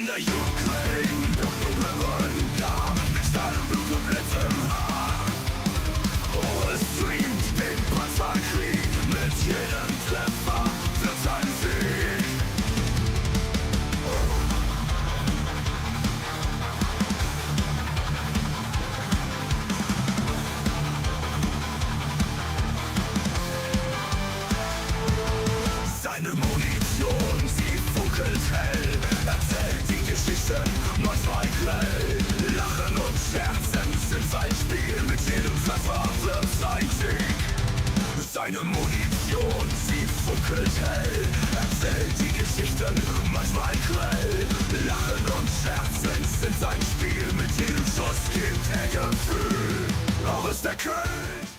in the Ukraine, Spiel, mit jedem sein Sieg. Seine Munition, sie funkelt hell, erzählt die Geschichten manchmal grell. Lachen und Scherzen sind sein Spiel, mit jedem Schuss gibt er Gefühl. Auch ist der König.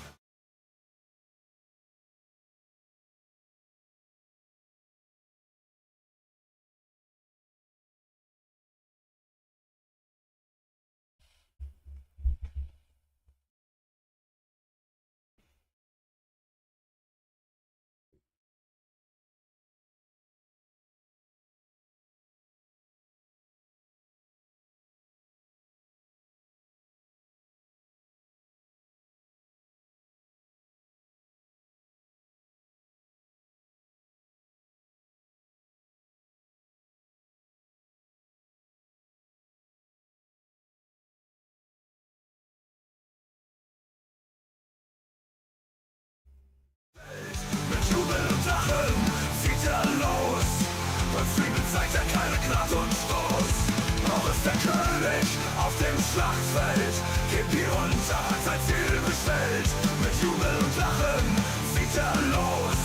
Schlachtfeld. Gibt hier unter, hat sein Ziel bestellt. Mit Jubel und Lachen zieht er los.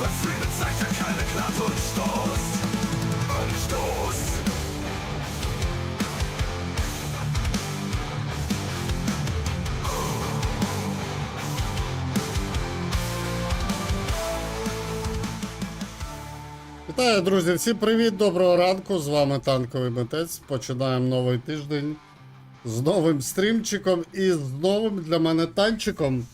Beim Frieden zeigt er keine Gnade und Stoß. Und Stoß. Вітаю, друзі! Всім привіт, доброго ранку! З вами танковий митець. Починаємо новий тиждень з новим стрімчиком і з новим для мене танчиком.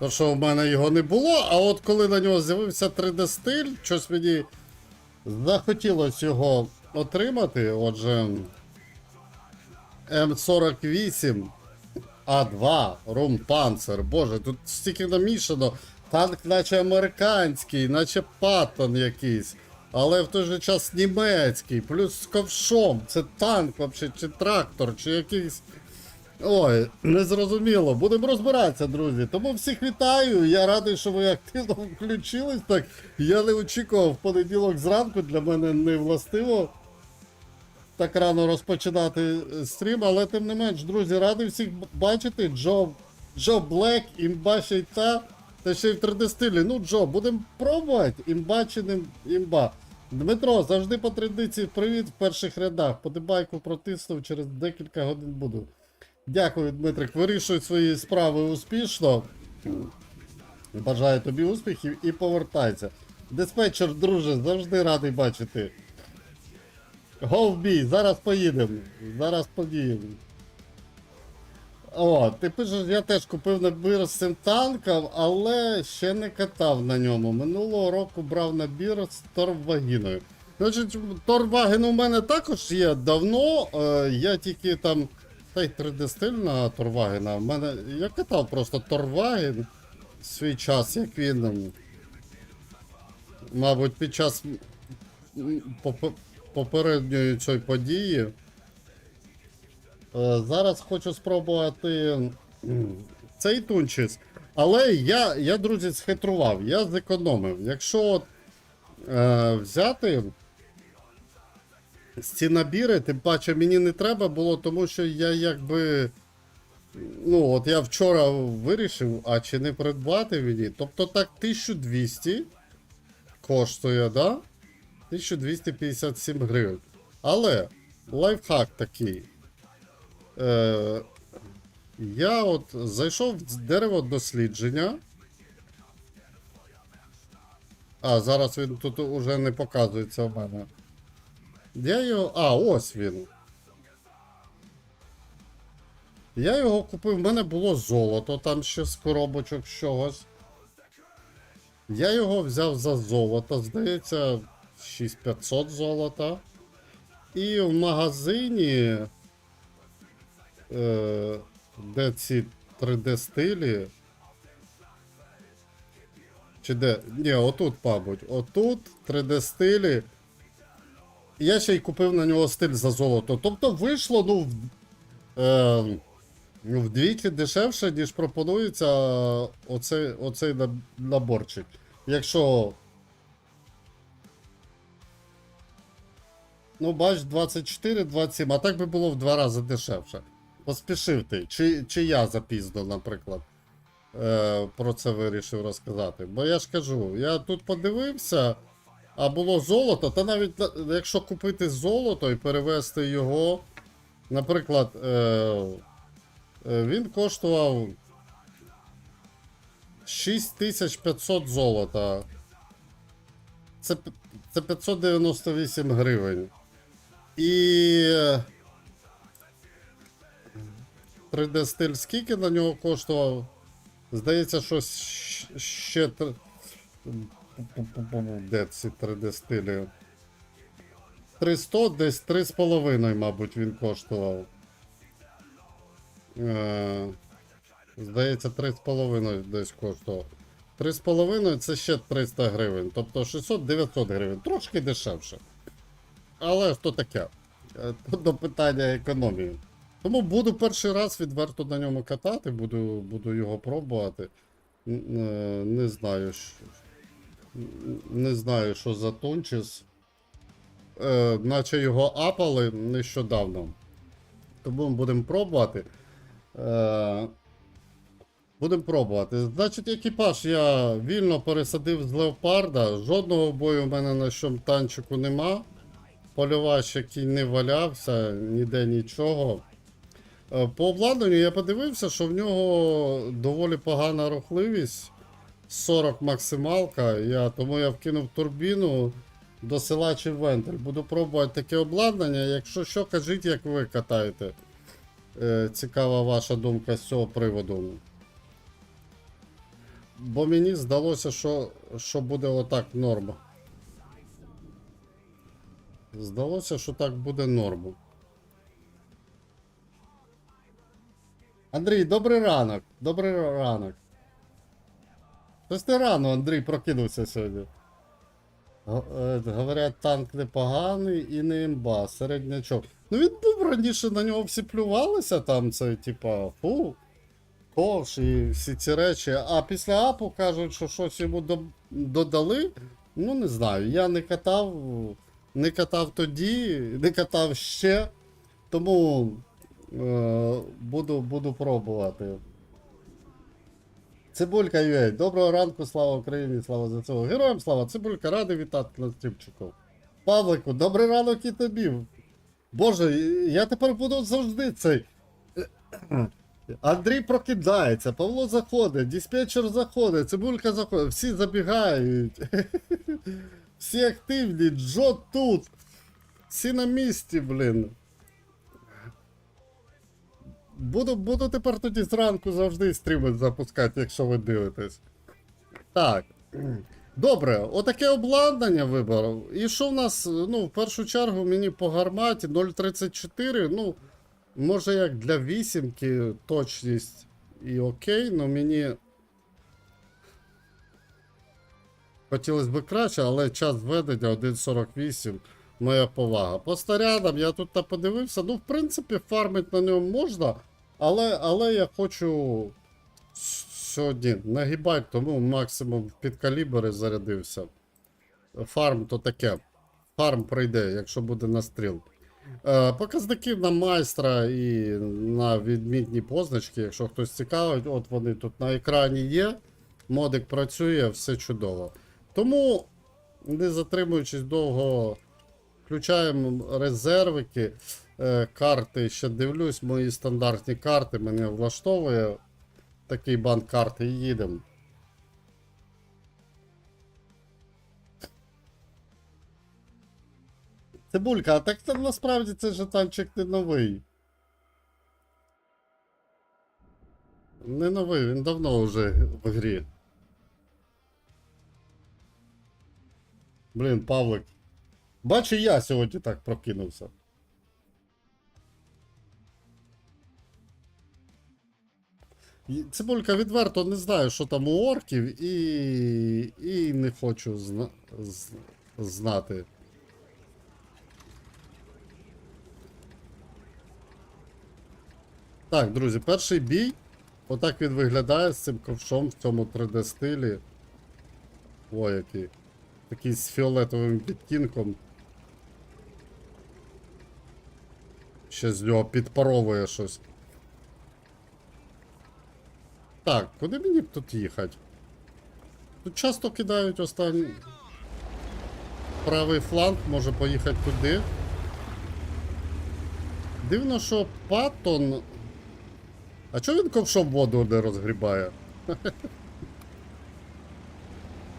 То, що в мене його не було, а от коли на нього з'явився 3D-стиль, щось мені захотілося його отримати. Отже, М48 А2 Румпанцер. Боже, тут стільки намішано. Танк, наче американський, наче паттон якийсь. Але в той же час німецький, плюс з ковшом. Це танк вообще, чи трактор, чи якийсь. Ой, незрозуміло. Будемо розбиратися, друзі. Тому всіх вітаю. Я радий, що ви активно включились. Так я не очікував в понеділок зранку. Для мене не властиво так рано розпочинати е, стрім, але тим не менш, друзі, радий всіх бачити. Джо, Джо Блек, імба й та, ще й в 3D стилі. Ну, Джо, будемо пробувати. Імба чи не імба. Дмитро, завжди по традиції привіт в перших рядах. Подибайку протиснув, через декілька годин буду. Дякую, Дмитрик. Вирішуй свої справи успішно. Бажаю тобі успіхів і повертайся. Диспетчер, друже, завжди радий бачити. Go в бій, зараз поїдемо. Зараз поїдемо. О, ти пишеш, я теж купив набір з цим танком, але ще не катав на ньому. Минулого року брав набір з Торвагіною. Значить, Торваген у мене також є давно. Е, я тільки там. Та й 3D стиль на Торвагена. У мене. Я катав просто Торваген свій час, як він. Мабуть, під час попередньої цієї події. Е, Зараз хочу спробувати цей тунчис. Але я, я, друзі, схитрував, я зекономив. Якщо е, взяти ці набіри, тим паче мені не треба було, тому що я якби. Ну, от я вчора вирішив, а чи не придбати мені. Тобто так 1200 коштує, да? 1257 гривень. Але лайфхак такий. Е, я от зайшов в дерево дослідження. А, зараз він тут уже не показується в мене. Я його. А, ось він. Я його купив, в мене було золото там ще з коробочок чогось. Я його взяв за золото, здається, 6500 золота. І в магазині, де ці 3D стилі. Чи де? Ні, отут, мабуть. Отут 3D стилі. Я ще й купив на нього стиль за золото. Тобто вийшло, ну, в- е, ну, вдвічі дешевше, ніж пропонується оцей, оцей наборчик. Якщо. Ну, бач, 24, 27, а так би було в два рази дешевше. Поспішив ти. Чи, чи я запізно, наприклад, е, про це вирішив розказати. Бо я ж кажу, я тут подивився, а було золото, та навіть якщо купити золото і перевести його, наприклад, е, е, він коштував 6500 золота. Це, це 598 гривень. І. е, 3D стиль скільки на нього коштував? Здається, що ще. Де ці 3D стилі? 300, десь 3,5, мабуть, він коштував. Е, Здається, 3,5 десь коштував. 3,5 це ще 300 гривень. Тобто 600-900 гривень. Трошки дешевше. Але що таке? Е, до питання економії. Тому буду перший раз відверто на ньому катати, буду, буду його пробувати. Е, Не знаю, що, не знаю, що за тончис. Е, наче його апали нещодавно. Тому будемо пробувати. Е, будемо пробувати. Значить, екіпаж я вільно пересадив з леопарда. Жодного бою в мене на щом танчику нема. Польовач, який не валявся, ніде нічого. Е, По обладнанню я подивився, що в нього доволі погана рухливість. 40 максималка. Я, тому я вкинув турбіну до села чи вентиль. Буду пробувати таке обладнання. Якщо що, кажіть, як ви катаєте. Е, цікава ваша думка з цього приводу. Бо мені здалося, що, що буде отак норма. Здалося, що так буде норма. Андрій, добрий ранок. Добрий ранок. Щось ти рано, Андрій, прокинувся сьогодні. Е, Говорять, танк непоганий і не імба, середнячок. Ну він був раніше на нього всі плювалися, там це, типа, фу, ковш і всі ці речі. А після апу кажуть, що щось йому до- додали. Ну, не знаю. Я не катав, не катав тоді, не катав ще. Тому буду, буду пробувати. Цибулька UA. Доброго ранку, слава Україні, слава ЗСУ. Героям слава, Цибулька, радий вітати на стрімчику. Павлику, добрий ранок і тобі. Боже, я тепер буду завжди цей. Андрій прокидається, Павло заходить, диспетчер заходить, Цибулька заходить, всі забігають. Всі активні, Джо тут. Всі на місці, блін. Буду, буду тепер тоді зранку завжди стріми запускати, якщо ви дивитесь. Так. Добре, отаке обладнання вибрав. І що в нас, ну, в першу чергу мені по гарматі 0.34, ну, може як для вісімки точність і окей, але мені. Хотілося б краще, але час введення 1.48. Моя повага. По снарядам я тут та подивився. Ну, в принципі, фармить на ньому можна, але, але я хочу сьогодні нагибати, тому максимум під калібри зарядився. Фарм то таке. Фарм пройде, якщо буде настріл. Е, показників на майстра і на відмітні позначки, якщо хтось цікавить, от вони тут на екрані є. Модик працює, все чудово. Тому, не затримуючись довго, включаємо резервики. Е, карти ще дивлюсь, мої стандартні карти мене влаштовує. Такий банк карти і їдемо. Цибулька, а так там насправді це жетанчик не новий. Не новий, він давно вже в грі. Блін, Павлик. Бачу, я сьогодні так прокинувся. Цибулька відверто не знаю, що там у орків, і, і не хочу зна... з- знати. Так, друзі, перший бій. Отак він виглядає з цим ковшом в цьому 3D стилі. О, який. Такий з фіолетовим відтінком. Ще з нього підпаровує щось. Так, куди мені тут їхати? Тут часто кидають останній. Правий фланг може поїхати туди. Дивно, що Паттон. А чого він ковшом воду не розгрібає?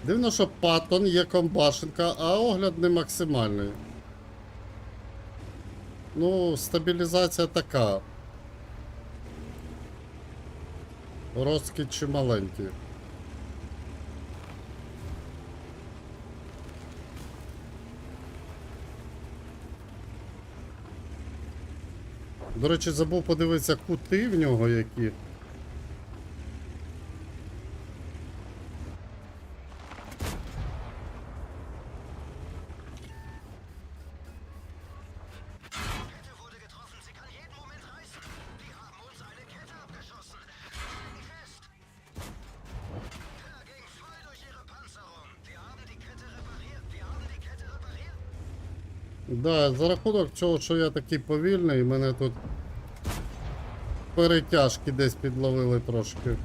Дивно, що Паттон є комбашенка, а огляд не максимальний. Ну, стабілізація така. Розкид чи маленькі? До речі, забув подивитися кути в нього які. Да, за рахунок цього, що я такий повільний, мене тут перетяжки десь підловили трошки.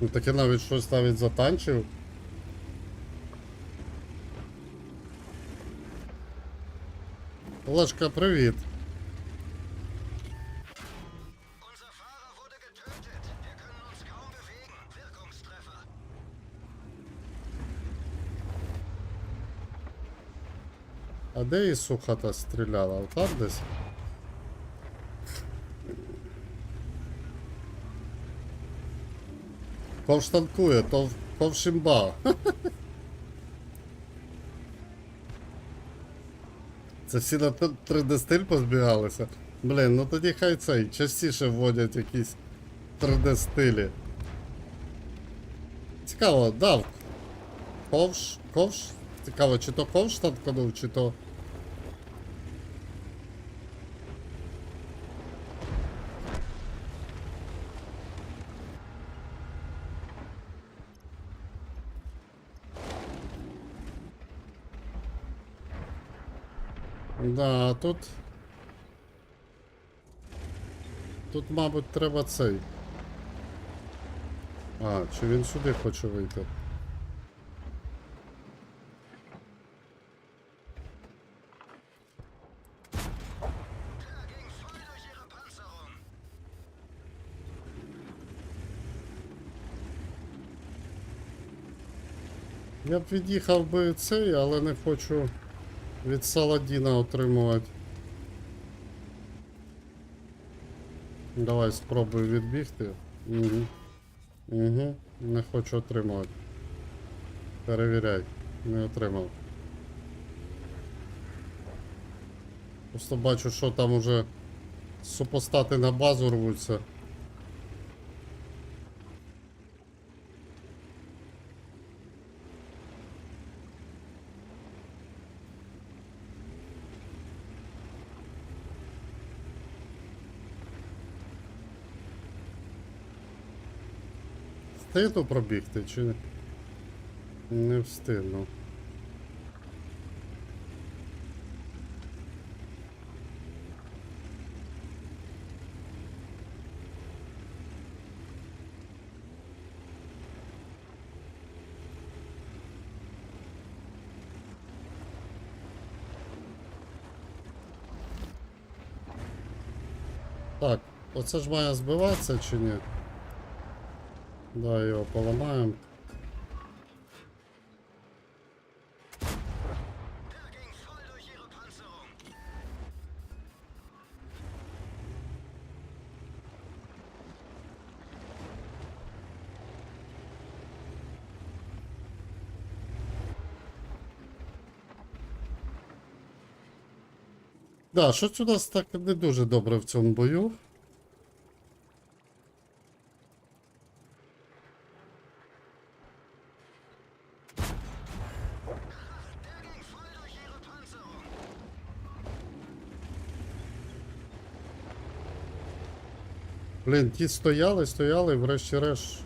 Ну таке навіть щось навіть затанчив. Bewegen. Wirkungstreffer. А де Ісухата стріляла? Там десь? Ковштанкує, то ковшимба. Це всі на 3D стиль позбігалися. Блін, ну тоді хай цей частіше вводять якісь 3D стилі. Цікаво, дав. Ковш, ковш. Цікаво, чи то ковш танканув, чи то. Да, тут. Тут, мабуть, треба цей. А, чи він сюди хоче вийти? Я б від'їхав би цей, але не хочу від Саладіна отримувати. Давай спробую відбігти. Угу. Угу. Не хочу отримувати. Перевіряй. Не отримав. Просто бачу, що там уже супостати на базу рвуться. Встигну пробігти чи не? Встигну. Так, оце ж має збиватися чи ні? Да, його поламаємо. Да, щось у нас так не дуже добре в цьому бою. Блін, ті стояли, стояли, врешті-решт.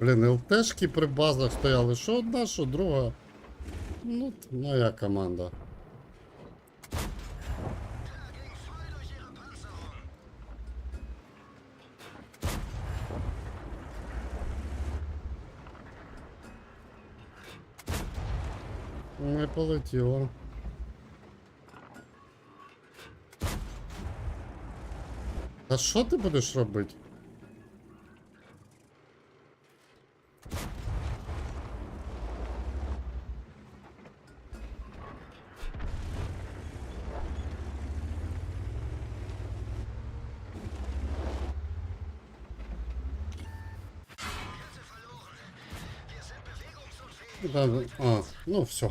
Блін, ЛТшки при базах стояли. Що одна, що друга. Ну, моя команда. Не полетіло. А що ти будеш робити? Да, А, ну все.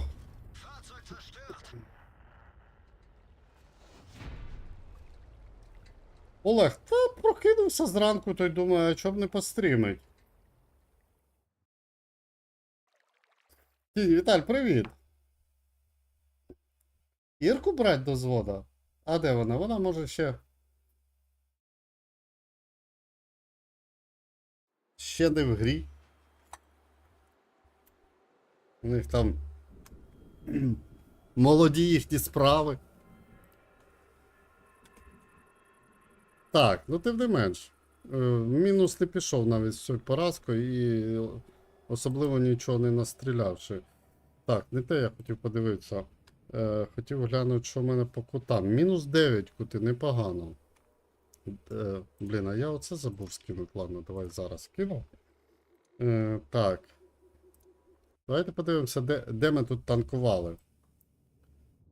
Олег, та прокинувся зранку, то й думаю, а чоб не пострімить. Ті, Віталь, привіт. Ірку брать до звода? А де вона? Вона може ще. Ще не в грі. У них там молоді їхні справи. Так, ну тим не менш. Е, Мінус не пішов навіть з цією поразкою і особливо нічого не настрілявши. Так, не те я хотів подивитися. Е, хотів глянути, що в мене по кутам. Мінус 9 кути, непогано. Е, блін, а я оце забув скинути. Ладно, давай зараз кину. Е, так. Давайте подивимося, де, де ми тут танкували.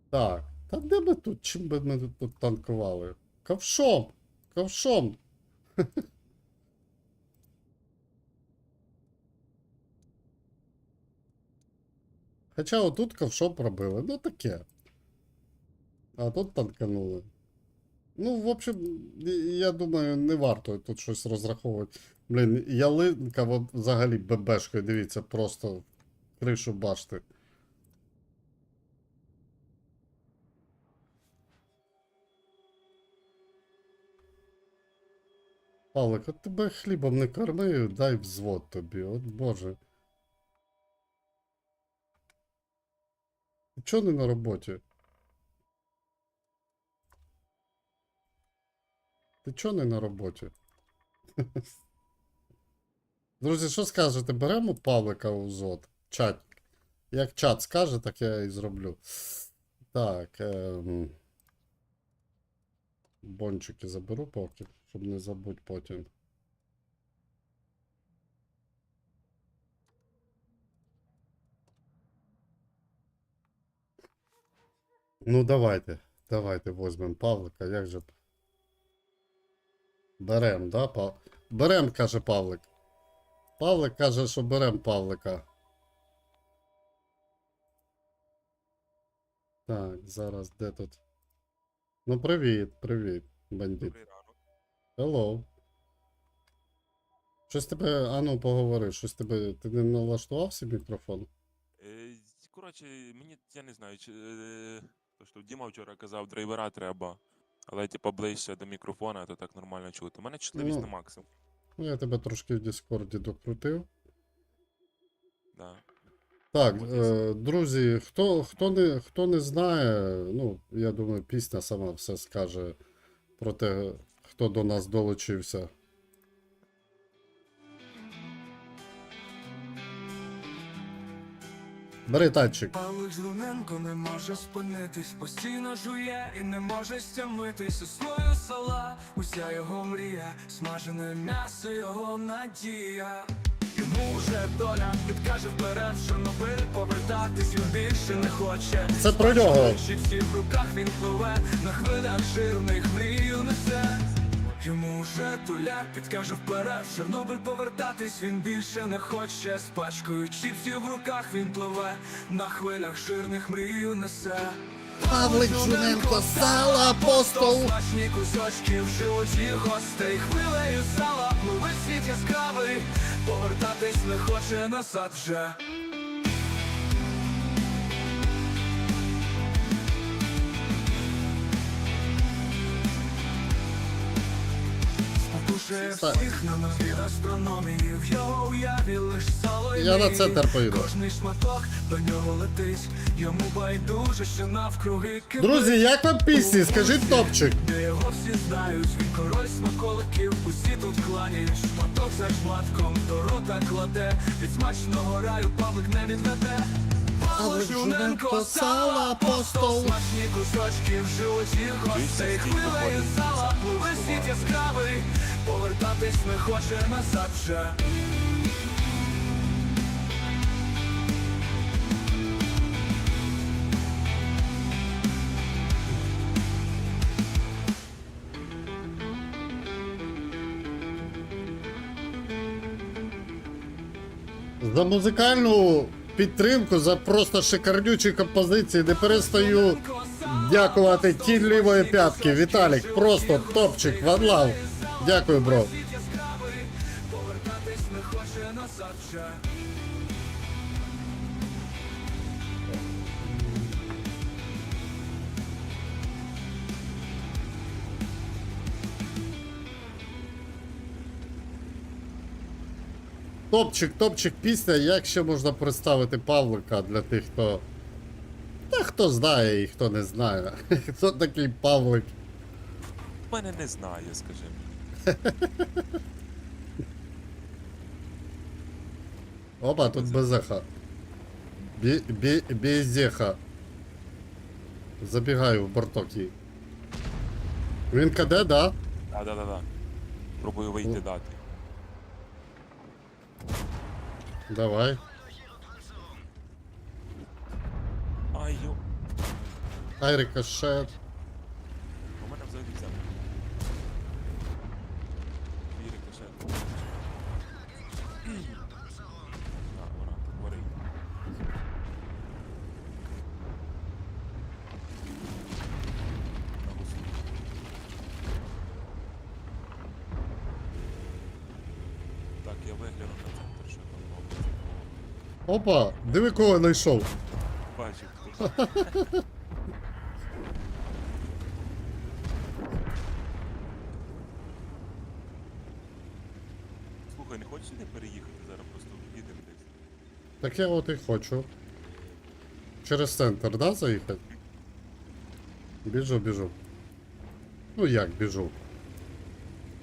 Так. Та де ми тут? Чим би ми тут танкували? Ковшом! Ковшом! Хоча отут ковшом пробили, ну таке. А тут танканули. Ну, в общем, я думаю, не варто тут щось розраховувати. Блін, ялинка взагалі бебешкою, дивіться, просто кришу башти. Павлик, от тебе хлібом не корми, дай взвод тобі, от боже. Чого не на роботі? Ти чого не на роботі? Друзі, що скажете? Беремо Павлика у ЗОД? Чат. Як чат скаже, так я і зроблю. Так. Ем... Бончики заберу поки, щоб не забудь потім. Ну, давайте. Давайте возьмемо Павлика, як же. Берем, да, Пав... Берем, каже Павлик. Павлик каже, що берем Павлика. Так, зараз де тут? Ну, привіт, привіт, бандит. Hello. Щось тебе, а ну поговори, щось тебе. Ти не налаштував свій мікрофон? Е, Коротше, мені я не знаю, чи е, то, що Діма вчора казав, драйвера треба. Але типа ближче до мікрофона, то так нормально чути. У мене чутливість Ну. на максимум. Ну, я тебе трошки в Діскорді докрутив. Да. Так, е, друзі, хто, хто, не, хто не знає, ну, я думаю, пісня сама все скаже про те, хто до нас долучився. Бери танчик. Павлик Злуненко не може спинитись, постійно жує і не може стямитись у свою сала, уся його мрія, смажене м'ясо, його надія. Йому вже доля підкаже вперед, що новин повертатись він більше не хоче. Це про нього. Всі в руках він пливе, на хвилях жирних мрію несе. Йому вже туляк підкаже вперед, в Чорнобиль повертатись він більше не хоче. З пачкою чіпсів в руках він пливе, на хвилях жирних мрію несе. Павлик Жуненко, сала апостол. Смачні кусочки в животі гостей Хвилею сала, пливе світ яскравий Повертатись не хоче назад вже Спокушує всіх на нові астрономії В його уяві лиш сало і Я на центр поїду. Кожний шматок до нього летить Йому байдуже, що навкруги кипить Друзі, як вам пісні? Скажіть топчик. де його всі знають, він король смаколиків, усі тут кланяють, шматок за шматком до рота кладе, від смачного раю паблик не відведе. Павлик Жуненко, сала, апостол, смачні кусочки в животі гостей, хвилею сала, світ яскравий, повертатись не хоче назад вже. За музикальну підтримку, за просто шикарнючі композиції не перестаю дякувати тінь лівої п'ятки. Віталік, просто топчик, ванлав. Дякую, бро. Топчик, топчик пісня. Як ще можна представити Павлика для тих, хто. Та хто знає і хто не знає. Хто такий Павлик? Мене не знає, скажи. Опа, тут безеха. Бі, бі, безеха. Забігаю в борток. Він КД, да? Да, да, да, да. Пробую вийти дати. Давай. Ай, йо. Ай, рикошет. У мене взагалі земля. Дві рикошет. Так, ура, гори. На гусі. Так, я вигляну на Опа, диви кого знайшов. Хто. Слухай, не хочеш сюди переїхати зараз, просто їдемо десь. Так я от і хочу. Через центр, да, заїхати? Біжу, біжу. Ну як біжу?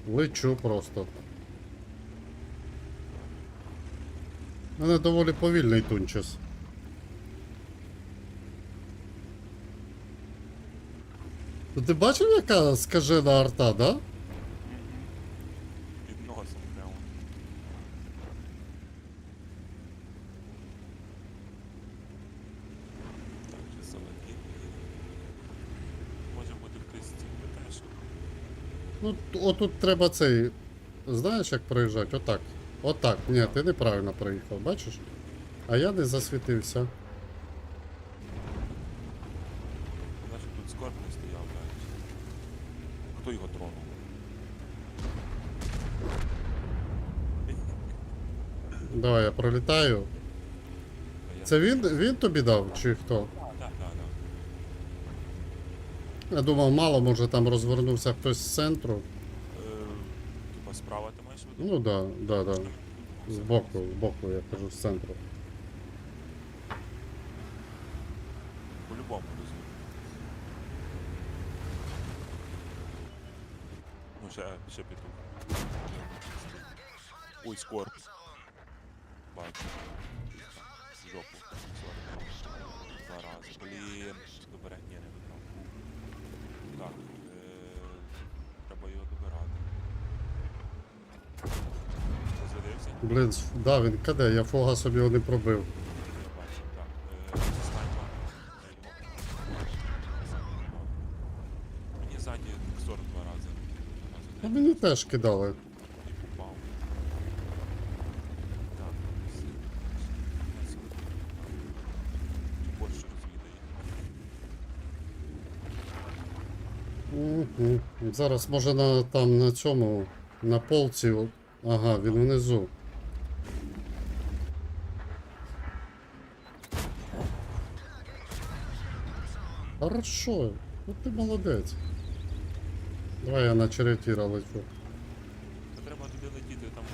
Лечу просто. У мене доволі повільний тунчес. Ну, Ти бачив, яка скажена арта, да? Під носом прямо. Так, вже солодкий. Може бути з цим теж. Ну, отут треба цей. Знаєш, як проїжджати? Отак. Отак. Ні, ти неправильно проїхав, бачиш? А я не засвітився. Знаєш, тут скорб не стояв, знаєш. Хто його тронув? Давай, я пролітаю. Це він, він тобі дав, чи хто? Так, так, так, так. Я думав, мало, може там розвернувся хтось з центру. Е, Типа справа ти маєш в виду? Ну да, да, да. Збоку, збоку, я кажу, з центру. По-любому розумію. Ну, ще, ще петух. Ой, скорб. Бачу. Жопу. Сорі. Зараз. Блін. Добре, ні, не добрав. Так. Е, треба його добирати. Блін, да, він каде, я фуга собі його не пробив. Мені ззаді 42 рази. Та мені теж кидали. Угу. Зараз може на там на цьому на полці. Ага, він внизу. Хорошо, ну ти молодець. Давай я на черетіра лечу. Треба туди летіти, там.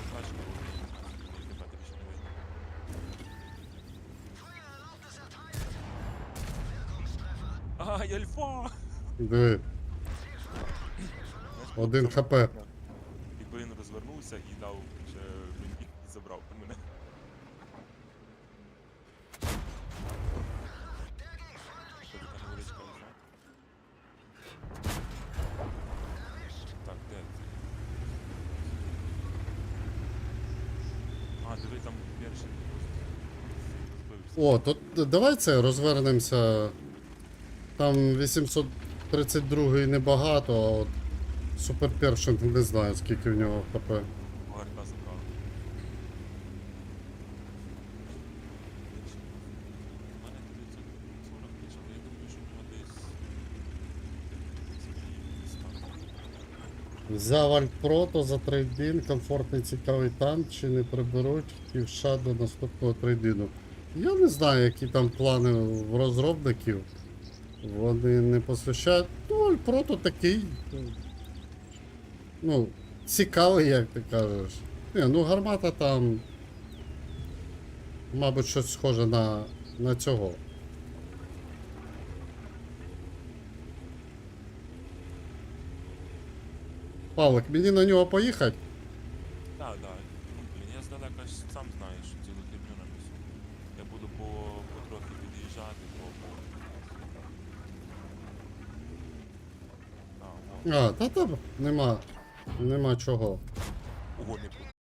Wirkungstreffer. Ай, альфа! Диви, один хп. Розвернувся і він і забрав мене. Що невеличка візна? Так, де? А, диви там перший. О, то давай це розвернемося. Там 832 небагато, а от Супер Першинг не знаю скільки в нього хп. Гарка забрав. У мене 940 тисяч, але я думаю, що в нього десь... Взяв Альт Прото за трейдин, комфортний цікавий танк, чи не приберуть півша до наступного трейдину. Я не знаю, які там плани в розробників. Вони не посвящають. Ну, Альт Прото такий. Ну, цікавий, як ти кажеш. Ні, ну гармата там. Мабуть, щось схоже на, на цього. Павлик, мені на нього поїхати? Так, так. Ну, блін, я здалека ж сам знаю, що цілу херню місці. Я буду по, потрохи під'їжджати, по... А. А, та там нема. Нема чого. Ого, не